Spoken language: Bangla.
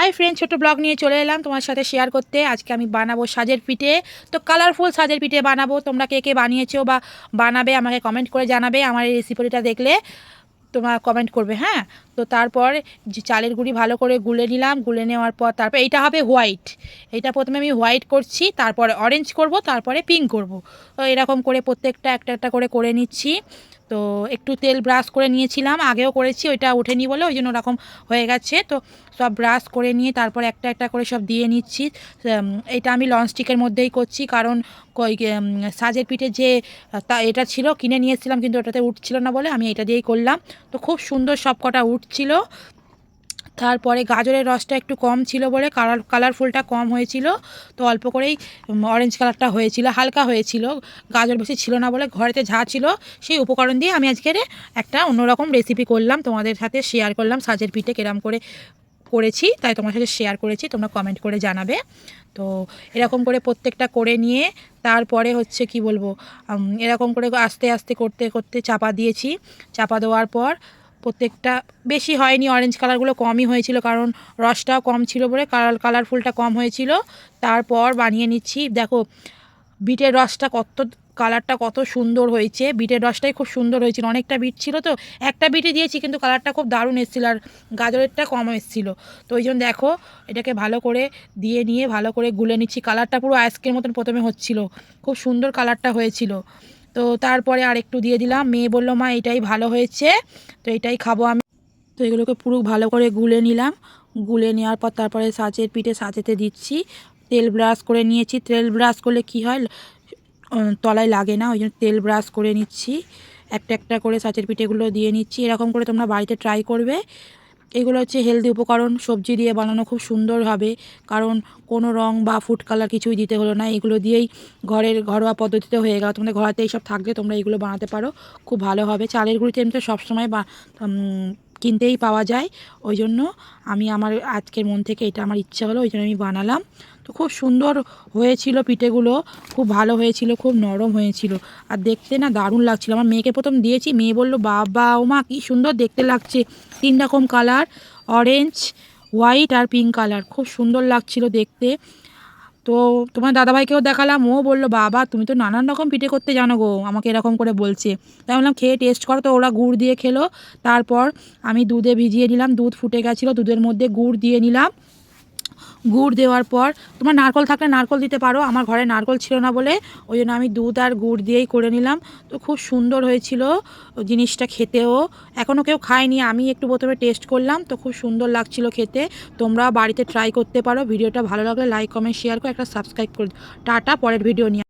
হাই ফ্রেন্ড ছোটো ব্লগ নিয়ে চলে এলাম তোমার সাথে শেয়ার করতে। আজকে আমি বানাবো সাজের পিঠে। তো কালারফুল সাজের পিঠে বানাবো। তোমরা কে কে বানিয়েছো বা বানাবে আমাকে কমেন্ট করে জানাবে আমার এই রেসিপিটা দেখলে। তোমরা কমেন্ট করবে হ্যাঁ? তো তারপর চালের গুঁড়ি ভালো করে গুলে নিলাম। গুলে নেওয়ার পর তারপর এইটা হবে হোয়াইট এইটা প্রথমে আমি হোয়াইট করছি, তারপরে অরেঞ্জ করব, তারপরে পিঙ্ক করব। তো এরকম করে প্রত্যেকটা একটা একটা করে করে নিচ্ছি। তো একটু তেল ব্রাশ করে নিয়েছিলাম, আগেও করেছি, ওইটা ওঠেনি বলে ওই জন্য ওরকম হয়ে গেছে। তো সব ব্রাশ করে নিয়ে তারপর একটা একটা করে সব দিয়ে নিচ্ছি। এটা আমি লঞ্চস্টিকের মধ্যেই করছি, কারণ সাজের পিঠে যে, তা এটা ছিল, কিনে নিয়েছিলাম কিন্তু ওটাতে উঠছিল না বলে আমি এটা দিয়েই করলাম। তো খুব সুন্দর সব কটা উঠছিল। তারপরে গাজরের রসটা একটু কম ছিল বলে কালার কালারফুলটা কম হয়েছিল। তো অল্প করেই অরেঞ্জ কালারটা হয়েছিল, হালকা হয়েছিল। গাজর বেশি ছিল না বলে ঘরেতে ঝা ছিল। সেই উপকরণ দিয়ে আমি আজকের একটা অন্যরকম রেসিপি করলাম। তোমাদের সাথে শেয়ার করলাম। সাজের পিঠে কেরাম করে করেছি, তাই তোমার সাথে শেয়ার করেছি। তোমরা কমেন্ট করে জানাবে। তো এরকম করে প্রত্যেকটা করে নিয়ে তারপরে হচ্ছে কি বলব এরকম করে আস্তে আস্তে করতে করতে চাপা দিয়েছি। চাপা দেওয়ার পর প্রত্যেকটা বেশি হয়নি অরেঞ্জ কালারগুলো কমই হয়েছিল কারণ রসটাও কম ছিল বলে কালার কালারফুলটা কম হয়েছিল। তারপর বানিয়ে নিচ্ছি, দেখো, বিটের রসটা কত কালারটা কত সুন্দর হয়েছে। বিটের রসটাই খুব সুন্দর হয়েছিল, অনেকটা বিট ছিল তো, একটা বিটে দিয়েছি কিন্তু কালারটা খুব দারুণ এসেছিল আর গাজরেরটা কম এসেছিল। তো ওই জন্য দেখো, এটাকে ভালো করে দিয়ে নিয়ে ভালো করে গুলে নিচ্ছি। কালারটা পুরো আইসক্রিম মতন প্রথমে হচ্ছিল, খুব সুন্দর কালারটা হয়েছিল। তো তারপরে আর একটু দিয়ে দিলাম। মেয়ে বলল, মা, এটাই ভালো হয়েছে, তো এটাই খাব আমি। তো এগুলোকে পুরো ভালো করে গুলে নিলাম। গুলে নেওয়ার পর তারপরে সাঁচের পিঠে সাঁচেতে দিচ্ছি। তেল ব্রাশ করে নিয়েছি। তেল ব্রাশ করলে কি হয় তলায় লাগে না, ওই জন্য তেল ব্রাশ করে নিচ্ছি। একটা একটা করে সাঁচের পিঠেগুলো দিয়ে নিচ্ছি। এরকম করে তোমরা বাড়িতে ট্রাই করবে। এগুলো হচ্ছে হেলদি উপকরণ। সবজি দিয়ে বানানো খুব সুন্দর হবে কারণ কোনো রং বা ফুড কালার কিছুই দিতে হলো না। এগুলো দিয়েই ঘরের ঘরোয়া পদ্ধতিতে হয়ে গেল। তোমাদের ঘরেতে এইসব থাকলে তোমরা এগুলো বানাতে পারো। খুব ভালো হবে। চালের গুঁড়িতে এমনিতে সবসময় বা কিনতেই পাওয়া যায়। ওই জন্য আমি আমার আজকের মন থেকে এটা আমার ইচ্ছা হলো, ওই জন্য আমি বানালাম। তো খুব সুন্দর হয়েছিল পিঠেগুলো, খুব ভালো হয়েছিল, খুব নরম হয়েছিল। আর দেখতে না দারুণ লাগছিল। আমার মেয়েকে প্রথম দিয়েছি, মেয়ে বলল, বাবা ও মা, কী সুন্দর দেখতে লাগছে। তিন রকম কালার অরেঞ্জ হোয়াইট আর পিঙ্ক কালার খুব সুন্দর লাগছিল দেখতে। তো তোমার দাদাভাইকেও দেখালাম, ও বলল, বাবা, তুমি তো নানান রকম পিঠে করতে জানো গো। আমাকে এরকম করে বলছে। তাই বললাম, খেয়ে টেস্ট করো তো, ওরা গুড় দিয়ে খেলো। তারপর আমি দুধে ভিজিয়ে নিলাম, দুধ ফুটে গেছিল, দুধের মধ্যে গুড় দিয়ে নিলাম। গুড় দেওয়ার পর, তোমার নারকল থাকলে নারকল দিতে পারো, আমার ঘরে নারকল ছিল না বলে, ওই জন্য আমি দুধ আর গুড় দিয়েই করে নিলাম। তো খুব সুন্দর হয়েছিল জিনিসটা খেতেও। এখনও কেউ খায়নি, আমি একটু প্রথমে টেস্ট করলাম, তো খুব সুন্দর লাগছিল খেতে। তোমরা বাড়িতে ট্রাই করতে পারো, ভিডিওটা ভালো লাগলে লাইক কমেন্ট শেয়ার করে একটা সাবস্ক্রাইব করে। টাটা, পরের ভিডিও নিয়ে